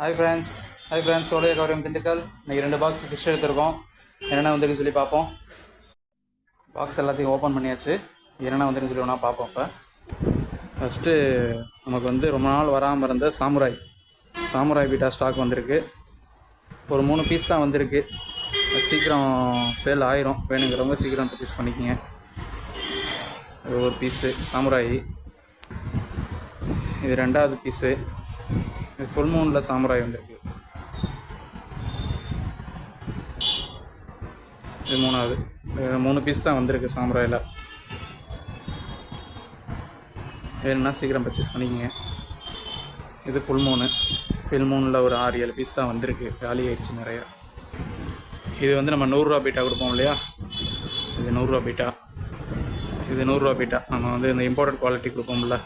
Hi friends hi friends சோழைய கௌரவம் திண்டுக்கல். இன்றைக்கி ரெண்டு பாக்ஸ் ஃபிஷ் எடுத்திருக்கோம். என்னென்ன வந்துருக்குன்னு சொல்லி பார்ப்போம். பாக்ஸ் எல்லாத்தையும் ஓப்பன் பண்ணியாச்சு. என்னென்ன வந்துருக்குன்னு சொல்லி ஒன்றா பார்ப்போம் இப்போ. ஃபஸ்ட்டு நமக்கு வந்து ரொம்ப நாள் வராமல் இருந்த சாமுராய். சாமுராய் பீட்டா ஸ்டாக் வந்திருக்கு. ஒரு மூணு பீஸ் தான் வந்திருக்கு. அது சீக்கிரம் சேல் ஆயிரும். வேணுங்கிறவங்க சீக்கிரம் பர்ச்சேஸ் பண்ணிக்கோங்க. ஒரு பீஸு சாமுராய். இது ரெண்டாவது பீஸு இது ஃபுல் மூனில் சாம்பராய் வந்திருக்கு. இது மூணாவது. மூணு பீஸ் தான் வந்திருக்கு சாமுராயில். வேணும்னா சீக்கிரம் பர்ச்சேஸ் பண்ணிக்கங்க. இது ஃபுல் மூணு ஃபுல் மூனில் ஒரு ஆறு ஏழு பீஸ் தான் வந்திருக்கு. காலி ஆயிடுச்சு நிறையா. இது வந்து நம்ம நூறுரூவா பீட்டா கொடுப்போம் இல்லையா? இது நூறுரூவா பீட்டா. இது நூறுரூவா பீட்டா. நம்ம வந்து இந்த இம்போர்ட்டட் குவாலிட்டி கொடுப்போம்ல.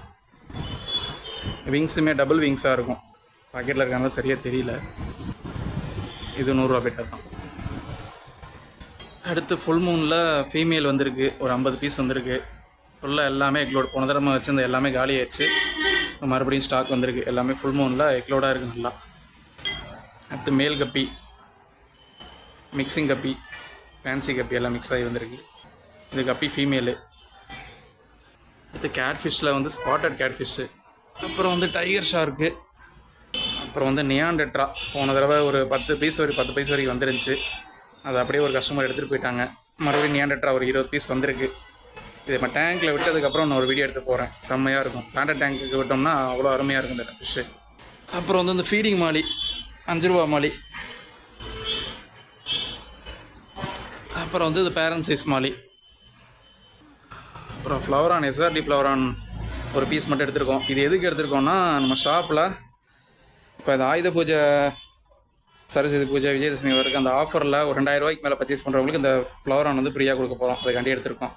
விங்ஸுமே டபுள் விங்ஸாக இருக்கும். பாக்கெட்டில் இருக்காங்க சரியாக தெரியல. இது நூறுரூவா பீட்டா தான். அடுத்து ஃபுல் மூனில் ஃபீமேல் வந்திருக்கு. ஒரு ஐம்பது பீஸ் வந்திருக்கு. ஃபுல்லாக எல்லாமே எக்லோட் போன தடவை வச்சுருந்த எல்லாமே காலி ஆயிடுச்சு மறுபடியும் ஸ்டாக் வந்திருக்கு. எல்லாமே ஃபுல் மூனில் எக்லோடாக இருக்குது நல்லா. அடுத்து மேல் கப்பி. மிக்சிங் கப்பி. ஃபேன்சி கப்பி எல்லாம் மிக்ஸ் ஆகி வந்திருக்கு. இது கப்பி ஃபீமேலு அடுத்து கேட் ஃபிஷ்ஷில் வந்து ஸ்பாட்டட் கேட் ஃபிஷ்ஷு அப்புறம் வந்து டைகர் ஷார்க்கு அப்புறம் வந்து நியாண்டெட்ரா போன தடவை ஒரு பத்து பீஸ் வரைக்கும் பத்து பீஸ் வரைக்கும் வந்துருந்துச்சு. அது அப்படியே ஒரு கஸ்டமர் எடுத்துகிட்டு போயிட்டாங்க. மறுபடியும் நியாண்டெட்ரா ஒரு இருபது பீஸ் வந்திருக்கு. இதை நம்ம டேங்க்கில் விட்டதுக்கப்புறம் நான் ஒரு வீடியோ எடுத்து போகிறேன் செம்மையாக இருக்கும். பிளான்ட் டேங்க்குக்கு விட்டோம்னா அவ்வளோ அருமையாக இருக்கும் இந்த ஃபிஷ்ஷு அப்புறம் வந்து இந்த ஃபீடிங் மாலி அஞ்சு ரூபா மாலி. அப்புறம் வந்து இது பேரண்ட் சைஸ் மாலி. அப்புறம் ஃப்ளவரான் எஸ்ஆர்டி ஃப்ளவரான் ஒரு பீஸ் மட்டும் எடுத்திருக்கோம். இது எதுக்கு எடுத்திருக்கோம்னா நம்ம ஷாப்பில் இப்போ அந்த ஆயுத பூஜை சரஸ்வதி பூஜை விஜயதசமி வரைக்கும் அந்த ஆஃபரில் ஒரு ரெண்டாயிரம் ரூபாய்க்கு மேலே பர்ச்சேஸ் பண்ணுறவங்களுக்கு இந்த ஃப்ளவர் ஆன் வந்து ஃப்ரீயாக கொடுக்க போகிறோம் அதுக்காண்டி எடுத்திருக்கோம்.